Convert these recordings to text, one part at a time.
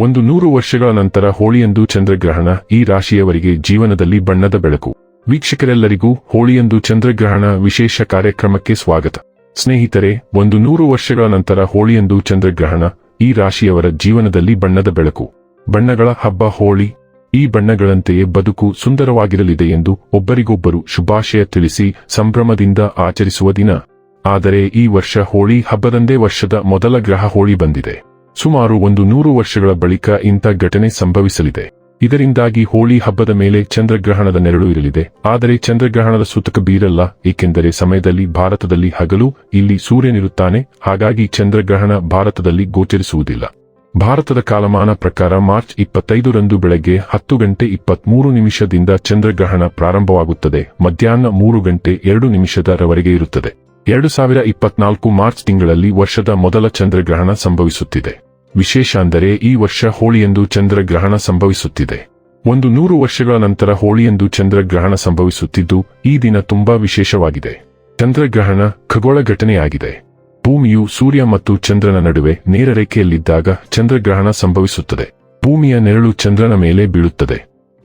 ಒಂದು ನೂರು ವರ್ಷಗಳ ನಂತರ ಹೋಳಿಯಂದು ಚಂದ್ರಗ್ರಹಣ ಈ ರಾಶಿಯವರಿಗೆ ಜೀವನದಲ್ಲಿ ಬಣ್ಣದ ಬೆಳಕು. ವೀಕ್ಷಕರೆಲ್ಲರಿಗೂ ಹೋಳಿಯಂದು ಚಂದ್ರಗ್ರಹಣ ವಿಶೇಷ ಕಾರ್ಯಕ್ರಮಕ್ಕೆ ಸ್ವಾಗತ. ಸ್ನೇಹಿತರೆ, ಒಂದು ನೂರು ವರ್ಷಗಳ ನಂತರ ಹೋಳಿಯಂದು ಚಂದ್ರಗ್ರಹಣ ಈ ರಾಶಿಯವರ ಜೀವನದಲ್ಲಿ ಬಣ್ಣದ ಬೆಳಕು. ಬಣ್ಣಗಳ ಹಬ್ಬ ಹೋಳಿ. ಈ ಬಣ್ಣಗಳಂತೆಯೇ ಬದುಕು ಸುಂದರವಾಗಿರಲಿದೆ ಎಂದು ಒಬ್ಬರಿಗೊಬ್ಬರು ಶುಭಾಶಯ ತಿಳಿಸಿ ಸಂಭ್ರಮದಿಂದ ಆಚರಿಸುವ ದಿನ. ಆದರೆ ಈ ವರ್ಷ ಹೋಳಿ ಹಬ್ಬದಂದೇ ವರ್ಷದ ಮೊದಲ ಗ್ರಹ ಹೋಳಿ ಬಂದಿದೆ. ಸುಮಾರು ಒಂದು ನೂರು ವರ್ಷಗಳ ಬಳಿಕ ಇಂಥ ಘಟನೆ ಸಂಭವಿಸಲಿದೆ. ಇದರಿಂದಾಗಿ ಹೋಳಿ ಹಬ್ಬದ ಮೇಲೆ ಚಂದ್ರಗ್ರಹಣದ ನೆರಳು ಇರಲಿದೆ. ಆದರೆ ಚಂದ್ರಗ್ರಹಣದ ಸೂತಕ ಬೀರಲ್ಲ, ಏಕೆಂದರೆ ಸಮಯದಲ್ಲಿ ಭಾರತದಲ್ಲಿ ಹಗಲು, ಇಲ್ಲಿ ಸೂರ್ಯನಿರುತ್ತಾನೆ, ಹಾಗಾಗಿ ಚಂದ್ರಗ್ರಹಣ ಭಾರತದಲ್ಲಿ ಗೋಚರಿಸುವುದಿಲ್ಲ. ಭಾರತದ ಕಾಲಮಾನ ಪ್ರಕಾರ ಮಾರ್ಚ್ ಇಪ್ಪತ್ತೈದರಂದು ಬೆಳಗ್ಗೆ ಹತ್ತು ಗಂಟೆ ಇಪ್ಪತ್ಮೂರು ನಿಮಿಷದಿಂದ ಚಂದ್ರಗ್ರಹಣ ಪ್ರಾರಂಭವಾಗುತ್ತದೆ. ಮಧ್ಯಾಹ್ನ ಮೂರು ಗಂಟೆ ಎರಡು ನಿಮಿಷದವರೆಗೆ ಇರುತ್ತದೆ. ಎರಡು ಸಾವಿರ ಇಪ್ಪತ್ನಾಲ್ಕು ಮಾರ್ಚ್ ತಿಂಗಳಲ್ಲಿ ವರ್ಷದ ಮೊದಲ ಚಂದ್ರಗ್ರಹಣ ಸಂಭವಿಸುತ್ತಿದೆ. ವಿಶೇಷ ಅಂದರೆ ಈ ವರ್ಷ ಹೋಳಿಯಂದು ಚಂದ್ರಗ್ರಹಣ ಸಂಭವಿಸುತ್ತಿದೆ. ಒಂದು ನೂರು ವರ್ಷಗಳ ನಂತರ ಹೋಳಿಯಂದು ಚಂದ್ರಗ್ರಹಣ ಸಂಭವಿಸುತ್ತಿದ್ದು, ಈ ದಿನ ತುಂಬಾ ವಿಶೇಷವಾಗಿದೆ. ಚಂದ್ರಗ್ರಹಣ ಖಗೋಳ ಘಟನೆಯಾಗಿದೆ. ಭೂಮಿಯು ಸೂರ್ಯ ಮತ್ತು ಚಂದ್ರನ ನಡುವೆ ನೇರ ರೇಖೆಯಲ್ಲಿದ್ದಾಗ ಚಂದ್ರಗ್ರಹಣ ಸಂಭವಿಸುತ್ತದೆ. ಭೂಮಿಯ ನೆರಳು ಚಂದ್ರನ ಮೇಲೆ ಬೀಳುತ್ತದೆ.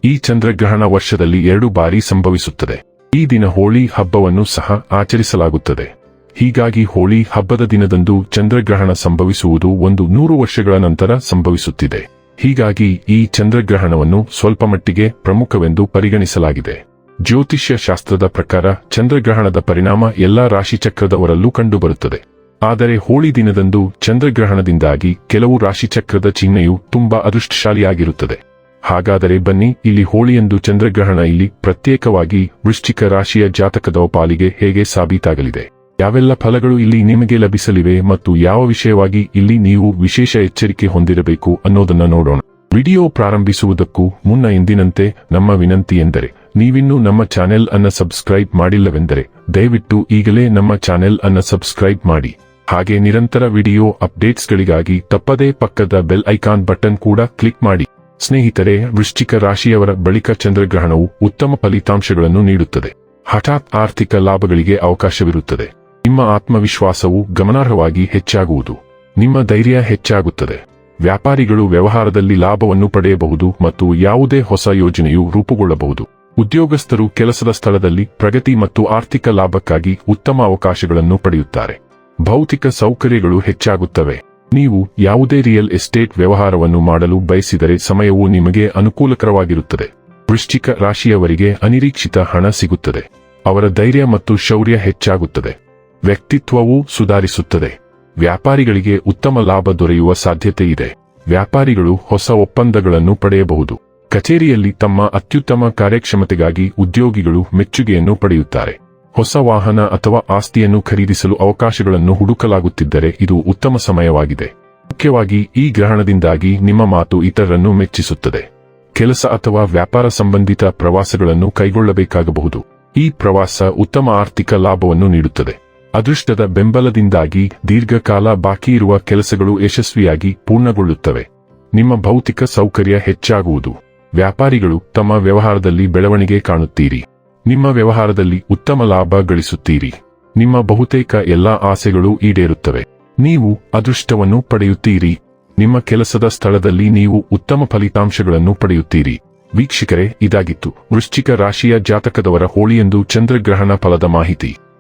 ಈ ಚಂದ್ರಗ್ರಹಣ ವರ್ಷದಲ್ಲಿ ಎರಡು ಬಾರಿ ಸಂಭವಿಸುತ್ತದೆ. ಈ ದಿನ ಹೋಳಿ ಹಬ್ಬವನ್ನು ಸಹ ಆಚರಿಸಲಾಗುತ್ತದೆ. ಹೀಗಾಗಿ ಹೋಳಿ ಹಬ್ಬದ ದಿನದಂದು ಚಂದ್ರಗ್ರಹಣ ಸಂಭವಿಸುವುದು ಒಂದು ನೂರು ವರ್ಷಗಳ ನಂತರ ಸಂಭವಿಸುತ್ತಿದೆ. ಹೀಗಾಗಿ ಈ ಚಂದ್ರಗ್ರಹಣವನ್ನು ಸ್ವಲ್ಪ ಮಟ್ಟಿಗೆ ಪ್ರಮುಖವೆಂದು ಪರಿಗಣಿಸಲಾಗಿದೆ. ಜ್ಯೋತಿಷ್ಯ ಶಾಸ್ತ್ರದ ಪ್ರಕಾರ ಚಂದ್ರಗ್ರಹಣದ ಪರಿಣಾಮ ಎಲ್ಲಾ ರಾಶಿಚಕ್ರದವರಲ್ಲೂ ಕಂಡುಬರುತ್ತದೆ. ಆದರೆ ಹೋಳಿ ದಿನದಂದು ಚಂದ್ರಗ್ರಹಣದಿಂದಾಗಿ ಕೆಲವು ರಾಶಿಚಕ್ರದ ಚಿಹ್ನೆಯು ತುಂಬಾ ಅದೃಷ್ಟಶಾಲಿಯಾಗಿರುತ್ತದೆ. ಹಾಗಾದರೆ ಬನ್ನಿ ಇಲ್ಲಿ ಹೋಳಿಯಂದು ಚಂದ್ರಗ್ರಹಣ ಇಲ್ಲಿ ಪ್ರತ್ಯೇಕವಾಗಿ ವೃಶ್ಚಿಕ ರಾಶಿಯ ಜಾತಕದ ಪಾಲಿಗೆ ಹೇಗೆ ಸಾಬೀತಾಗಲಿದೆ? ಯಾವೆಲ್ಲ ಫಲಗಳು ಇಲ್ಲಿ ನಿಮಗೆ ಲಭಿಸಲಿವೆ ಮತ್ತು ಯಾವ ವಿಷಯವಾಗಿ ಇಲ್ಲಿ ನೀವು ವಿಶೇಷ ಎಚ್ಚರಿಕೆ ಹೊಂದಿರಬೇಕು ಅನ್ನೋದನ್ನ ನೋಡೋಣ. ವಿಡಿಯೋ ಪ್ರಾರಂಭಿಸುವುದಕ್ಕೂ ಮುನ್ನ ಎಂದಿನಂತೆ ನಮ್ಮ ವಿನಂತಿ ಎಂದರೆ, ನೀವಿನ್ನೂ ನಮ್ಮ ಚಾನೆಲ್ ಅನ್ನ ಸಬ್ಸ್ಕ್ರೈಬ್ ಮಾಡಿಲ್ಲವೆಂದರೆ, ದಯವಿಟ್ಟು ಈಗಲೇ ನಮ್ಮ ಚಾನೆಲ್ ಅನ್ನ ಸಬ್ಸ್ಕ್ರೈಬ್ ಮಾಡಿ. ಹಾಗೆ ನಿರಂತರ ವಿಡಿಯೋ ಅಪ್ಡೇಟ್ಸ್ಗಳಿಗಾಗಿ ತಪ್ಪದೇ ಪಕ್ಕದ ಬೆಲ್ ಐಕಾನ್ ಬಟನ್ ಕೂಡ ಕ್ಲಿಕ್ ಮಾಡಿ. ಸ್ನೇಹಿತರೆ, ವೃಶ್ಚಿಕ ರಾಶಿಯವರ ಬಳಿಕ ಚಂದ್ರಗ್ರಹಣವು ಉತ್ತಮ ಫಲಿತಾಂಶಗಳನ್ನು ನೀಡುತ್ತದೆ. ಹಠಾತ್ ಆರ್ಥಿಕ ಲಾಭಗಳಿಗೆ ಅವಕಾಶವಿರುತ್ತದೆ. ನಿಮ್ಮ ಆತ್ಮವಿಶ್ವಾಸವು ಗಮನಾರ್ಹವಾಗಿ ಹೆಚ್ಚಾಗುವುದು. ನಿಮ್ಮ ಧೈರ್ಯ ಹೆಚ್ಚಾಗುತ್ತದೆ. ವ್ಯಾಪಾರಿಗಳು ವ್ಯವಹಾರದಲ್ಲಿ ಲಾಭವನ್ನು ಪಡೆಯಬಹುದು ಮತ್ತು ಯಾವುದೇ ಹೊಸ ಯೋಜನೆಯು ರೂಪುಗೊಳ್ಳಬಹುದು. ಉದ್ಯೋಗಸ್ಥರು ಕೆಲಸದ ಸ್ಥಳದಲ್ಲಿ ಪ್ರಗತಿ ಮತ್ತು ಆರ್ಥಿಕ ಲಾಭಕ್ಕಾಗಿ ಉತ್ತಮ ಅವಕಾಶಗಳನ್ನು ಪಡೆಯುತ್ತಾರೆ. ಭೌತಿಕ ಸೌಕರ್ಯಗಳು ಹೆಚ್ಚಾಗುತ್ತವೆ. ನೀವು ಯಾವುದೇ ರಿಯಲ್ ಎಸ್ಟೇಟ್ ವ್ಯವಹಾರವನ್ನು ಮಾಡಲು ಬಯಸಿದರೆ ಸಮಯವು ನಿಮಗೆ ಅನುಕೂಲಕರವಾಗಿರುತ್ತದೆ. ವೃಶ್ಚಿಕ ರಾಶಿಯವರಿಗೆ ಅನಿರೀಕ್ಷಿತ ಹಣ ಸಿಗುತ್ತದೆ. ಅವರ ಧೈರ್ಯ ಮತ್ತು ಶೌರ್ಯ ಹೆಚ್ಚಾಗುತ್ತದೆ. ವ್ಯಕ್ತಿತ್ವವೂ ಸುಧಾರಿಸುತ್ತದೆ. ವ್ಯಾಪಾರಿಗಳಿಗೆ ಉತ್ತಮ ಲಾಭ ದೊರೆಯುವ ಸಾಧ್ಯತೆ ಇದೆ. ವ್ಯಾಪಾರಿಗಳು ಹೊಸ ಒಪ್ಪಂದಗಳನ್ನು ಪಡೆಯಬಹುದು. ಕಚೇರಿಯಲ್ಲಿ ತಮ್ಮ ಅತ್ಯುತ್ತಮ ಕಾರ್ಯಕ್ಷಮತೆಗಾಗಿ ಉದ್ಯೋಗಿಗಳು ಮೆಚ್ಚುಗೆಯನ್ನು ಪಡೆಯುತ್ತಾರೆ. ಹೊಸ ವಾಹನ ಅಥವಾ ಆಸ್ತಿಯನ್ನು ಖರೀದಿಸಲು ಅವಕಾಶಗಳನ್ನು ಹುಡುಕಲಾಗುತ್ತಿದ್ದರೆ ಇದು ಉತ್ತಮ ಸಮಯವಾಗಿದೆ. ಮುಖ್ಯವಾಗಿ ಈ ಗ್ರಹಣದಿಂದಾಗಿ ನಿಮ್ಮ ಮಾತು ಇತರರನ್ನು ಮೆಚ್ಚಿಸುತ್ತದೆ. ಕೆಲಸ ಅಥವಾ ವ್ಯಾಪಾರ ಸಂಬಂಧಿತ ಪ್ರವಾಸಗಳನ್ನು ಕೈಗೊಳ್ಳಬೇಕಾಗಬಹುದು. ಈ ಪ್ರವಾಸ ಉತ್ತಮ ಆರ್ಥಿಕ ಲಾಭವನ್ನು ನೀಡುತ್ತದೆ. ಅದೃಷ್ಟದ ಬೆಂಬಲದಿಂದಾಗಿ ದೀರ್ಘಕಾಲ ಬಾಕಿ ಇರುವ ಕೆಲಸಗಳು ಯಶಸ್ವಿಯಾಗಿ ಪೂರ್ಣಗೊಳ್ಳುತ್ತವೆ. ನಿಮ್ಮ ಭೌತಿಕ ಸೌಕರ್ಯ ಹೆಚ್ಚಾಗುವುದು. ವ್ಯಾಪಾರಿಗಳು ತಮ್ಮ ವ್ಯವಹಾರದಲ್ಲಿ ಬೆಳವಣಿಗೆ ಕಾಣುತ್ತೀರಿ. ನಿಮ್ಮ ವ್ಯವಹಾರದಲ್ಲಿ ಉತ್ತಮ ಲಾಭ ಗಳಿಸುತ್ತೀರಿ. ನಿಮ್ಮ ಬಹುತೇಕ ಎಲ್ಲಾ ಆಸೆಗಳು ಈಡೇರುತ್ತವೆ. ನೀವು ಅದೃಷ್ಟವನ್ನು ಪಡೆಯುತ್ತೀರಿ. ನಿಮ್ಮ ಕೆಲಸದ ಸ್ಥಳದಲ್ಲಿ ನೀವು ಉತ್ತಮ ಫಲಿತಾಂಶಗಳನ್ನು ಪಡೆಯುತ್ತೀರಿ. ವೀಕ್ಷಕರೇ, ಇದಾಗಿತ್ತು ವೃಶ್ಚಿಕ ರಾಶಿಯ ಜಾತಕದವರ ಹೋಳಿಯೆಂದು ಚಂದ್ರಗ್ರಹಣ ಫಲದ ಮಾಹಿತಿ.